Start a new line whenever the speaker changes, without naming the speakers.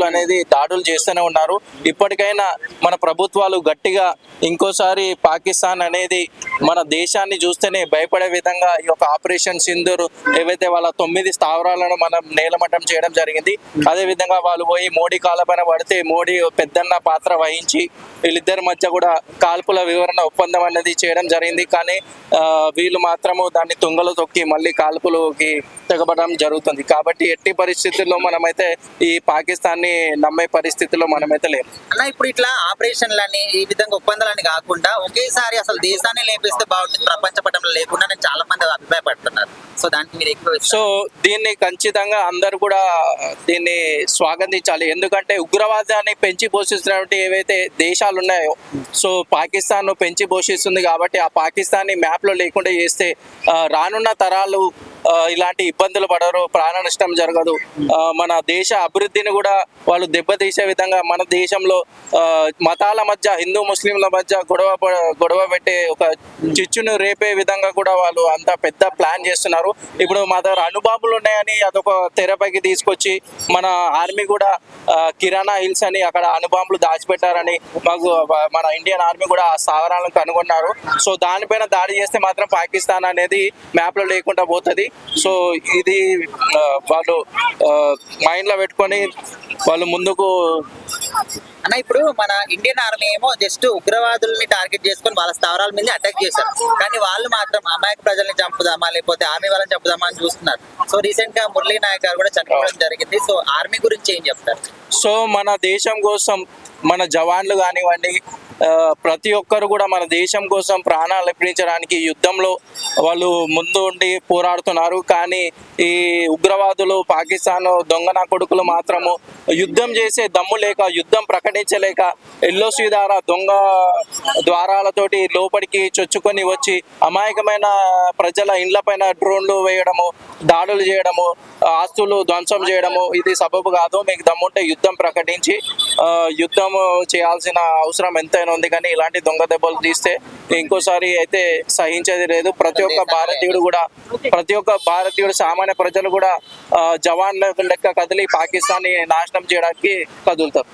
ఉగ్రవాదులు అనేది దాడులు చేస్తూనే ఉన్నారు. ఇప్పటికైనా మన ప్రభుత్వాలు గట్టిగా ఇంకోసారి పాకిస్తాన్ అనేది మన దేశాన్ని చూస్తేనే భయపడే విధంగా ఈ యొక్క ఆపరేషన్ సింధూర్ ఏవైతే వాళ్ళ తొమ్మిది స్థావరాలను మనం నేలమట్టం చేయడం జరిగింది అదే విధంగా వాళ్ళు పోయి మోడీ కాలపైన పడితే మోడీ పెద్దన్న పాత్ర వహించి వీళ్ళిద్దరి మధ్య కూడా కాల్పుల వివరణ ఒప్పందం అనేది చేయడం జరిగింది. కానీ వీళ్ళు మాత్రము దాన్ని తుంగలో తొక్కి మళ్ళీ కాల్పులకి తెగబడడం జరుగుతుంది. కాబట్టి ఎట్టి పరిస్థితుల్లో మనమైతే ఈ పాకిస్తాన్ని నమ్మే పరిస్థితిలో మనమైతే లేము
అన్న ఇప్పుడు ఇట్లా ఆపరేషన్లని ఈ విధంగా ఒప్పందాలని కాకుండా ఒకేసారి అసలు దేశాన్ని లేపిస్తే బాగుంటుంది ప్రపంచ పటంలో లేకుండా నేను చాలా మంది అభిప్రాయపడుతున్నారు. సో దానికి మీరు ఎక్కువ
సో దీన్ని ఖచ్చితంగా అందరూ కూడా దీన్ని స్వాగతించాలి. ఎందుకంటే ఉగ్రవాదాన్ని పెంచి పోషిస్తున్నటువంటి ఏవైతే దేశాలు ఉన్నాయో సో పాకిస్తాన్ పెంచి పోషిస్తుంది కాబట్టి ఆ పాకిస్తాన్ని మ్యాప్లో లేకుండా చేస్తే రానున్న తరాలు ఇలాంటి ఇబ్బందులు పడరు ప్రాణ నష్టం జరగదు. మన దేశ అభివృద్ధిని కూడా వాళ్ళు దెబ్బతీసే విధంగా మన దేశంలో మతాల మధ్య హిందూ ముస్లింల మధ్య గొడవ గొడవ పెట్టే ఒక చిచ్చును రేపే విధంగా కూడా వాళ్ళు అంత పెద్ద ప్లాన్ చేస్తున్నారు. ఇప్పుడు మా దగ్గర అనుబాబులు ఉన్నాయని అదొక తెరపైకి తీసుకొచ్చి మన ఆర్మీ కూడా కిరాణా హిల్స్ అని అక్కడ అనుబాంబులు దాచిపెట్టారని మాకు మన ఇండియన్ ఆర్మీ కూడా ఆ స్థావరాలను కనుగొన్నారు. సో దానిపైన దాడి చేస్తే మాత్రం పాకిస్తాన్ అనేది మ్యాప్లో లేకుండా పోతుంది. సో ఇది వాళ్ళు మైండ్లో పెట్టుకొని వాళ్ళు ముందుకు
అన్న ఇప్పుడు మన ఇండియన్ ఆర్మీ ఏమో జస్ట్ ఉగ్రవాదుల్ని టార్గెట్ చేసుకొని వాళ్ళ స్థావరాల మీద అటాక్ చేశారు. కానీ వాళ్ళు మాత్రం అమాయక ప్రజల్ని చంపుదామా లేకపోతే ఆర్మీ వాళ్ళని చంపుదామా అని చూస్తున్నారు. సో రీసెంట్గా మురళీ నాయక్ గారు కూడా చనిపోవడం జరిగింది. సో ఆర్మీ గురించి ఏం చెప్తారు?
సో మన దేశం కోసం మన జవాన్లు కానివ్వండి ప్రతి ఒక్కరు కూడా మన దేశం కోసం ప్రాణాలు అర్పించడానికి యుద్ధంలో వాళ్ళు ముందు ఉండి పోరాడుతున్నారు. కానీ ఈ ఉగ్రవాదులు పాకిస్తాన్ దొంగ నా కొడుకులు మాత్రము యుద్ధం చేసే దమ్ము లేక యుద్ధం ప్రకటించలేక ఎల్లో ద్వారా దొంగ ద్వారాలతోటి లోపలికి చొచ్చుకొని వచ్చి అమాయకమైన ప్రజల ఇండ్లపైన డ్రోన్లు వేయడము దాడులు చేయడము ఆస్తులు ధ్వంసం చేయడము ఇది సబబు కాదు. మీకు దమ్ముంటే యుద్ధం ప్రకటించి యుద్ధం చేయాల్సిన అవసరం ఎంతైనా ఉంది. కానీ ఇలాంటి దొంగ దెబ్బలు తీస్తే ఇంకోసారి అయితే సహించేది లేదు. ప్రతి ఒక్క భారతీయుడు కూడా ప్రతి ఒక్క భారతీయుడు సామాన్య ప్రజలు కూడా జవాన్ల లెక్క కదిలి పాకిస్తాన్ని నాశనం చేయడానికి కదులుతారు.